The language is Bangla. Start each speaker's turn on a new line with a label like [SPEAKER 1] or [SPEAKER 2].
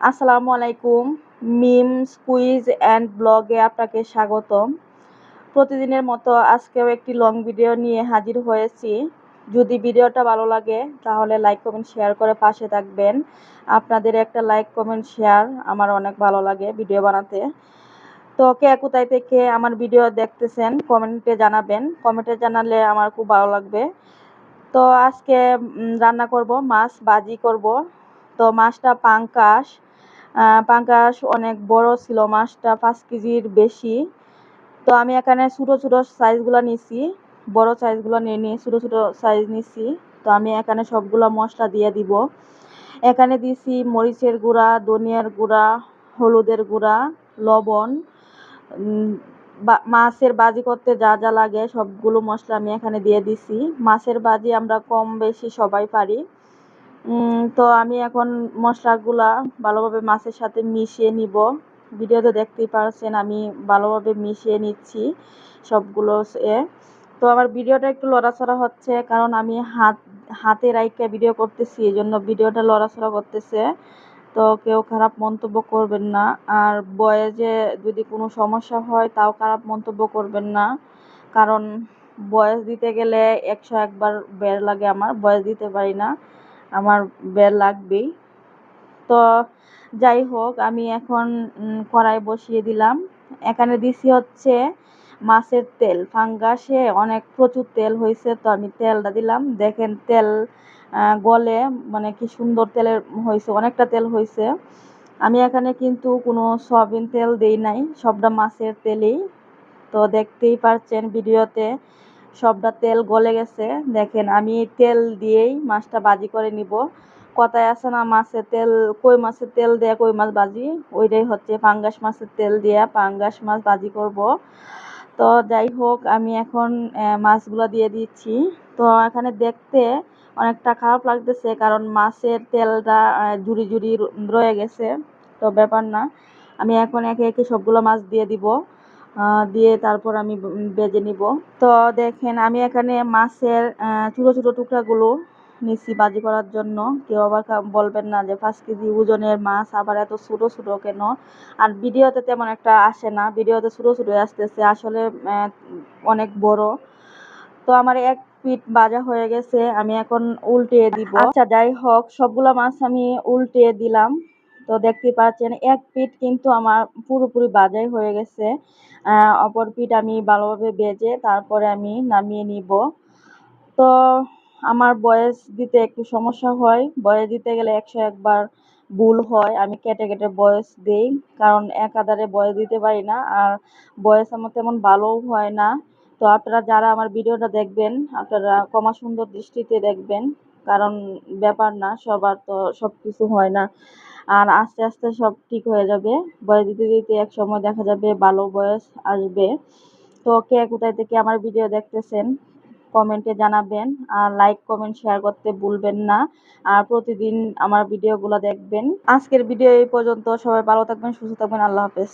[SPEAKER 1] আসসালামু আলাইকুম, মিম স্কুইজ অ্যান্ড ব্লগে আপনাকে স্বাগতম। প্রতিদিনের মতো আজকেও একটি লং ভিডিও নিয়ে হাজির হয়েছি। যদি ভিডিওটা ভালো লাগে, তাহলে লাইক, কমেন্ট, শেয়ার করে পাশে থাকবেন। আপনাদের একটা লাইক, কমেন্ট, শেয়ার আমার অনেক ভালো লাগে ভিডিও বানাতে। তো কে কোথায় থেকে আমার ভিডিও দেখতেছেন, কমেন্টে জানাবেন। কমেন্টে জানালে আমার খুব ভালো লাগবে। তো আজকে রান্না করব, মাছ বাজি করব। তো মাছটা পাঙ্কাশ পাঙ্কাশ অনেক বড় ছিল, মাছটা পাঁচ কেজির বেশি। তো আমি এখানে ছোটো ছোটো সাইজগুলো নিছি, বড় সাইজগুলো নিয়ে নিয়ে ছোটো ছোটো সাইজ নিছি। তো আমি এখানে সবগুলো মশলা দিয়ে দিব। এখানে দিছি মরিচের গুঁড়া, ধনিয়ার গুঁড়া, হলুদের গুঁড়া, লবণ। মাছের বাজি করতে যা যা লাগে সবগুলো মশলা আমি এখানে দিয়ে দিছি। মাছের বাজি আমরা কম বেশি সবাই পারি। তো আমি এখন মশলাগুলা ভালোভাবে মাছের সাথে মিশিয়ে নিব। ভিডিওতে দেখতেই পারছেন, আমি ভালোভাবে মিশিয়ে নিচ্ছি সবগুলো এ। তো আমার ভিডিওটা একটু লড়াচড়া হচ্ছে, কারণ আমি হাত, হাতে রাইকে ভিডিও করতেছি এই জন্য ভিডিওটা লড়াচড়া করতেছে। তো কেউ খারাপ মন্তব্য করবেন না, আর বয়েজে যদি কোনো সমস্যা হয় তাও খারাপ মন্তব্য করবেন না। কারণ বয়স দিতে গেলে একশো একবার বের লাগে আমার বয়স দিতে পারি না। আমার বের লাগবেই। তো যাই হোক, আমি এখন কড়াই বসিয়ে দিলাম। এখানে দিছি হচ্ছে মাছের তেল। ফাঙ্গাসে অনেক প্রচুর তেল হয়েছে, তো আমি তেলটা দিলাম। দেখেন তেল গলে মানে কি সুন্দর তেলের হয়েছে, অনেকটা তেল হয়েছে। আমি এখানে কিন্তু কোনো সয়াবিন তেল দেই নাই, সবটা মাছের তেলেই। তো দেখতেই পারছেন ভিডিওতে সবটা তেল গলে গেছে। দেখেন, আমি তেল দিয়েই মাছটা বাজি করে নিব। কথায় আছে না মাছের তেল, কই মাছের তেল দেয়া, কই মাছ বাজি ওইটাই হচ্ছে পাঙ্গাস মাছের তেল দেয়া, পাঙ্গাস মাছ বাজি করব। তো যাই হোক, আমি এখন মাছগুলো দিয়ে দিচ্ছি। তো এখানে দেখতে অনেকটা খারাপ লাগতেছে, কারণ মাছের তেলটা জুড়ি জুড়ি রয়ে গেছে। তো ব্যাপার না, আমি এখন একে একে সবগুলো মাছ দিয়ে দিব। দিয়ে তারপর আমি বেজে নিব। তো দেখেন আমি এখানে মাছের ছোটো ছোটো টুকরাগুলো নিচ্ছি বাজি করার জন্য। কেউ আবার বলবেন না যে পাঁচ কেজি ওজনের মাছ আবার এত ছোটো ছোটো কেন? আর ভিডিওতে তেমন একটা আসে না। ভিডিওতে ছোটো ছোটো আসতেছে। আসলে অনেক বড়। তো আমার এক পিঠ বাজা হয়ে গেছে। আমি এখন উল্টে দিব। আচ্ছা যাই হোক, সবগুলো মাছ আমি উল্টে দিলাম। তো দেখতে পাচ্ছেন, এক পিঠ কিন্তু আমার পুরোপুরি বাজাই হয়ে গেছে। অপর পিঠ আমি ভালোভাবে বেজে তারপরে আমি নামিয়ে নিব। তো আমার বয়স দিতে একটু সমস্যা হয়। বয়স দিতে গেলে একশো একবার ভুল হয়। আমি কেটে কেটে বয়স দিই, কারণ একাধারে বয়স দিতে পারি না। আর বয়স আমার তেমন ভালোও হয় না। তো আপনারা যারা আমার ভিডিওটা দেখবেন, আপনারা কমা সুন্দর দৃষ্টিতে দেখবেন। কারণ ব্যাপার না, সবার তো সব কিছু হয় না। আর আস্তে আস্তে সব ঠিক হয়ে যাবে। বয়স দিতে দিতে এক সময় দেখা যাবে ভালো বয়স আসবে। তো কে কোথায় থেকে আমার ভিডিও দেখতেছেন কমেন্টে জানাবেন। আর লাইক কমেন্ট শেয়ার করতে ভুলবেন না। আর প্রতিদিন আমার ভিডিওগুলো দেখবেন। আজকের ভিডিও এই পর্যন্ত। সবাই ভালো থাকবেন, সুস্থ থাকবেন। আল্লাহ হাফেজ।